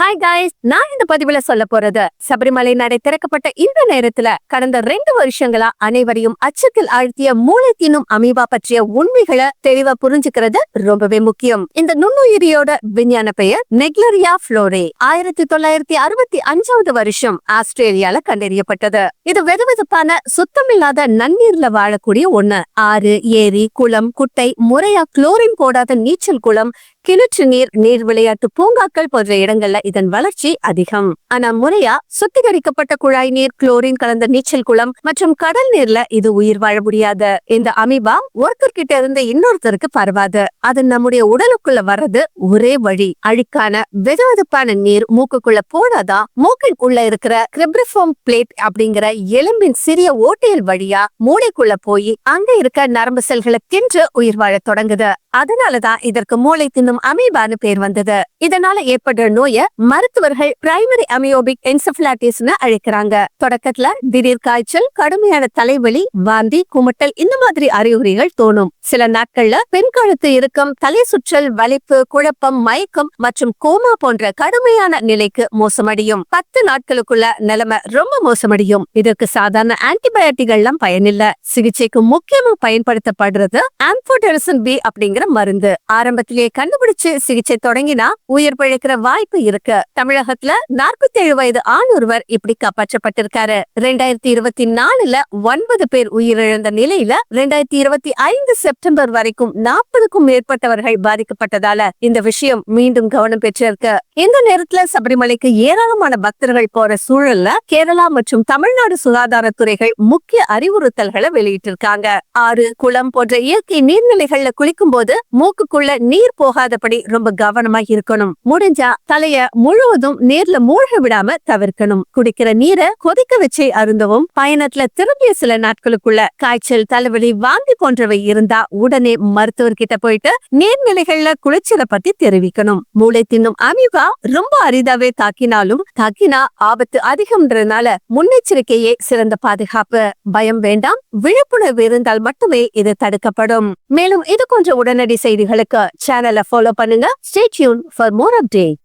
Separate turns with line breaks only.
Hi guys நான் இந்த பதிவுல சொல்ல போறது சபரிமலை நடை திறக்கப்பட்ட இந்த நேரத்துல கடந்த ரெண்டு வருஷங்களா அனைவரையும் அச்சத்தில் ஆழ்த்திய மூளை தின்னும் அமீபா பற்றிய உண்மைகளை தெளிவா புரிஞ்சுக்கிறது ரொம்பவே முக்கியம். இந்த நுண்ணுயிரியோட விஞ்ஞான பெயர் நெக்லரியா ஃப்ளோரே. ஆயிரத்தி தொள்ளாயிரத்தி அறுபத்தி அஞ்சாவது வருஷம் ஆஸ்திரேலியால கண்டறியப்பட்டது. இது வெதுவெதுப்பான சுத்தமில்லாத நன்னீர்ல வாழக்கூடிய ஒண்ணு. ஆறு ஏரி குளம் குட்டை முறையா குளோரின் போடாத நீச்சல் குளம் கிணற்று நீர் நீர் விளையாட்டு பூங்காக்கள் போன்ற இடங்கள்ல இதன் வளர்ச்சி அதிகம். ஆனா முறையா சுத்திகரிக்கப்பட்ட குழாய் நீர் குளோரின் கலந்த நீச்சல் குளம் மற்றும் கடல் நீர்ல இது உயிர் வாழ முடியாது. இந்த அமீபா ஒருத்தர் கிட்ட இருந்து இன்னொருத்தருக்கு பரவாது. அது நம்முடைய உடலுக்குள்ள வர்றது ஒரே வழி. அழுக்கான வெதுவெதுப்பான நீர் மூக்குக்குள்ள போனாதான் மூக்கின் உள்ள இருக்கிற கிரிப்ரிஃபோம் பிளேட் அப்படிங்கிற எலும்பின் சிறிய ஓட்டையல் வழியா மூளைக்குள்ள போய் அங்க இருக்க நரம்பு செல்களை தின்று உயிர் வாழத் தொடங்குது. அதனாலதான் இதற்கு மூளை என்னும் அமீபான்னு பேர் வந்தது. இதனால ஏற்படுற நோய மருத்துவர்கள் பிரைமரி அமியோபிக் என்செபலாட்டிஸ்னு அழைக்கிறாங்க. தொடக்கத்துல திடீர் காய்ச்சல் கடுமையான தலைவலி வாந்தி குமட்டல் இந்த மாதிரி அறிகுறிகள் தோணும். சில நாட்கள்ல பெண் கழுத்து இறுக்கம் தலை சுற்றல் வலிப்பு குழப்பம் மயக்கம் மற்றும் கோமா போன்ற கடுமையான நிலைக்கு மோசமடையும். பத்து நாட்களுக்குள்ள நிலைமை ரொம்ப மோசமடையும். இதற்கு சாதாரண ஆன்டிபயோட்டிகள்லாம் பயனில்ல. சிகிச்சைக்கு முக்கியமா பயன்படுத்தப்படுறது ஆம்போடெரசன் பி அப்படிங்கிற மருந்து. ஆரம்பத்திலேயே கண்டு கண்டுபிடிச்சு சிகிச்சை தொடங்கினா உயிர் பிழைக்கிற வாய்ப்பு இருக்கு. தமிழகத்துல நாற்பத்தி ஏழு வயது ஆண் ஒருவர் இப்படி காப்பாற்றப்பட்டிருக்காரு. ரெண்டாயிரத்தி இருபத்தி நாலுல ஒன்பது பேர் உயிரிழந்த நிலையில ரெண்டாயிரத்தி இருபத்தி ஐந்து செப்டம்பர் வரைக்கும் நாற்பதுக்கும் மேற்பட்டவர்கள் பாதிக்கப்பட்டதால இந்த விஷயம் மீண்டும் கவனம் பெற்றிருக்கு. இந்த நேரத்துல சபரிமலைக்கு ஏராளமான பக்தர்கள் போற சூழல்ல கேரளா மற்றும் தமிழ்நாடு சுகாதாரத்துறைகள் முக்கிய அறிவுறுத்தல்களை வெளியிட்டிருக்காங்க. ஆறு குளம் போன்ற இயற்கை நீர்நிலைகள்ல குளிக்கும் போது மூக்குக்குள்ள நீர் போகாத போகாதபடி ரொம்ப கவனமா இருக்கணும். முடிஞ்சா தலைய முழுவதும் நீர்ல மூழ்க விடாம தவிர்க்கணும். குடிக்கிற நீரை கொதிக்க வச்சு அருந்தவும் பயணத்துல திரும்பிய சில நாட்களுக்குள்ள காய்ச்சல் தலைவலி வாந்தி போன்றவை இருந்தா உடனே மருத்துவர்கிட்ட போயிட்டு நீர்நிலைகள்ல குளிச்சலை பத்தி தெரிவிக்கணும். மூளை தின்னும் அமீபா ரொம்ப அரிதாவே தாக்கினாலும் தாக்கினா ஆபத்து அதிகம்ன்றதுனால முன்னெச்சரிக்கையே சிறந்த பாதுகாப்பு. பயம் வேண்டாம் விழிப்புணர்வு இருந்தால் மட்டுமே இது தடுக்கப்படும். மேலும் இது போன்ற உடனடி செய்திகளுக்கு சேனலை ஃபாலோ பண்ணுங்க. Stay tuned for more update